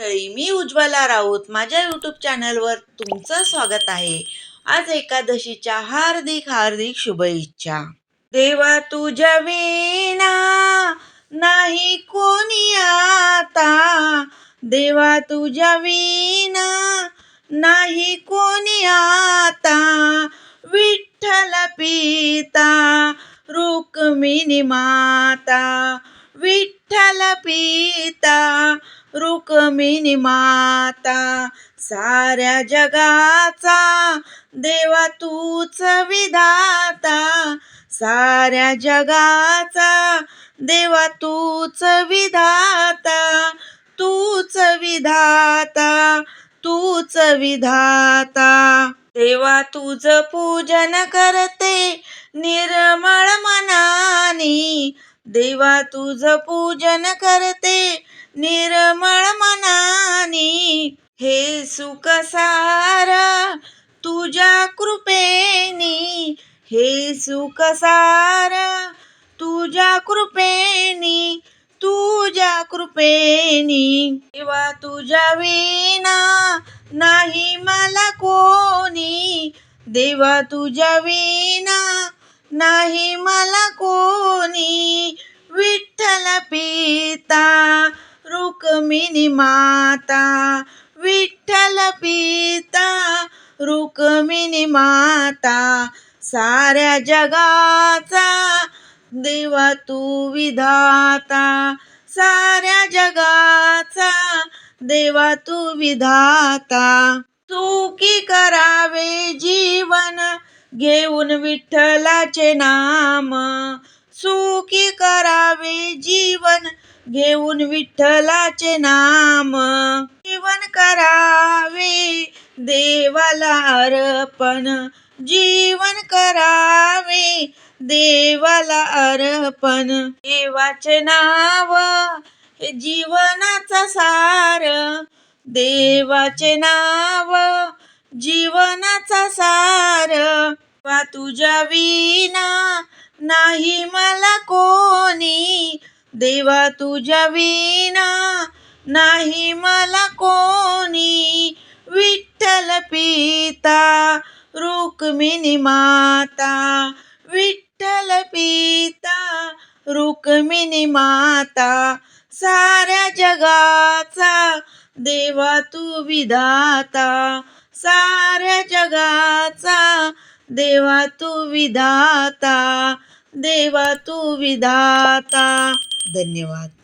मंडळी मी उज्ज्वला राऊत. माझ्या यूट्यूब चॅनलवर तुमचं स्वागत आहे. आज एकादशीच्या हार्दिक हार्दिक शुभेच्छा. देवा तुझ्या विना नाही कोणी आता. देवा तुझ्या विना नाही कोणी आता. विठ्ठल पिता रुक्मिणी माता. विठ्ठल पिता रुक्मिणी माता साऱ्या जगाचा देवा तूच विधाता. साऱ्या जगाचा देवा तूच विधाता तूच विधाता तूच विधाता. देवा तुझ पूजन करते निर्मळ मनानी. देवा तुझ पूजन करते निर्मळ मनानी. हे सुख सारा तुझ्या कृपेनी. हे सुख सारा तुझ्या कृपेनी तुझ्या कृपेनी. देवा तुझ्या विना नाही मला कोणी. देवा तुझ्या विना नाही मला कोणी विठ्ठल पिता रुक्मिणी माता. विठ्ठल पिता रुक्मिणी माता साऱ्या जगाचा देवा तू विधाता. साऱ्या जगाचा देवा तू विधाता. सुखी करावे जीवन घेऊन विठ्ठलाचे नाम. सुखी करावे जीवन घेऊन विठ्ठलाचे नाम. जीवन करावे देवाला अर्पण. जीवन करावे देवाला अर्पण. देवाचे नाव हे जीवनाचा सार. देवाचे नाव जीवनाचा सार वा तुझ्या विना नाही मला कोणी. देवा तुझ्या विना नाही मला कोणी. विठ्ठल पिता रुक्मिणी माता. विठ्ठल पिता रुक्मिणी माता. साऱ्या जगाचा देवा तू विधाता. साऱ्या जगाचा देवा तू विधाता देवा तू विधाता. धन्यवाद.